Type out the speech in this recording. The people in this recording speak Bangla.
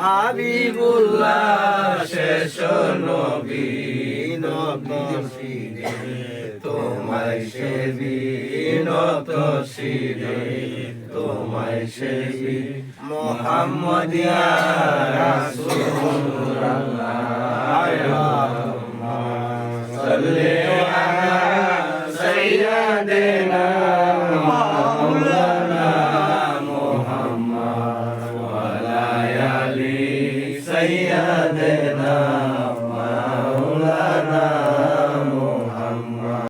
হাবিবুল্লাহ, শেষ নবী নবী তোমায় সেবি নত শিরে তোমায় সেবি মোহাম্মদিয়া রাসূলুল্লাহ সাল্লি আলা সাইয়্যিদিনা মুহাম্মদ দেনা